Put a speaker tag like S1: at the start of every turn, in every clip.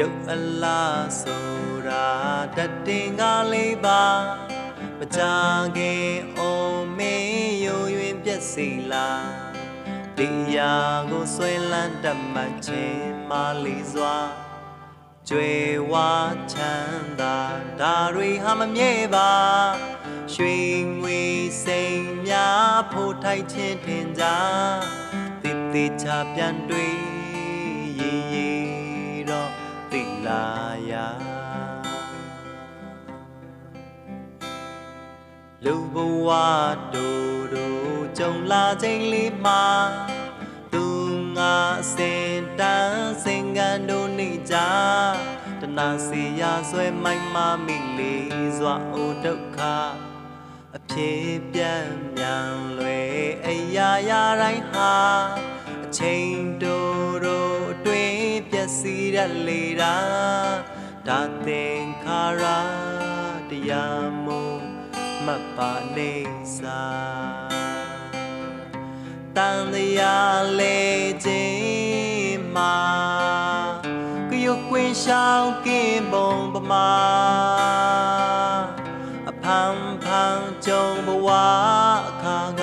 S1: ရုပ်အလားဆိုတာတတ်တင်ကလေးပါမကြခင်အောင်မင်းယုံရင်ပြက်စီလားတရားကိုဆွဲလန်းတတ်မှတ်ခြင်းမလေးစွာကြွယ်ဝချမ်းသာဒါတွေဟာမမြဲပါရွှေငွေစိမ်များဖို့ထိုက်ခြင်းထင်ကြတည်တည်ချပြန်တွေ့ရည်ရည်တော့သိ လာရလူဘဝတို့တို့ကြုံလာချိန်လေးမှာသူငါစင်တန်းစင်ကန်တို့နေကြတနာစီရဆွဲမိုက်မမိလေးစွာအိုဒုက္ခအဖြစ်ပြတ်မြန်လွယ်အရာရာတိုင်းဟာ က်စီးရလေတာဒါသင်္ခါရတရားမို့မတ်ပါနေစာတန်တရားလေခြင်းမှာကရုတ်ကွင်းရှောင်းကင်းပုံပမာအဖန်ဖန်ကြုံဘဝအခါက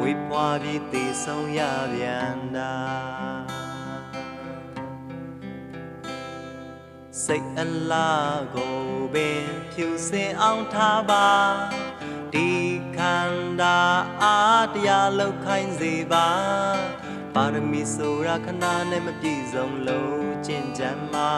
S1: ဝေပွားပြီးတည်ဆုံးရပြန်တာ စိတ်အလားကိုပင်ဖြူစင်အောင်ထားပါဒီခန္ဓာအားတရားလောက်ခိုင်းစေပါပါရမီဆိုရာခဏနဲ့မပြည့်စုံလို့ကျင့်ကြံမှာ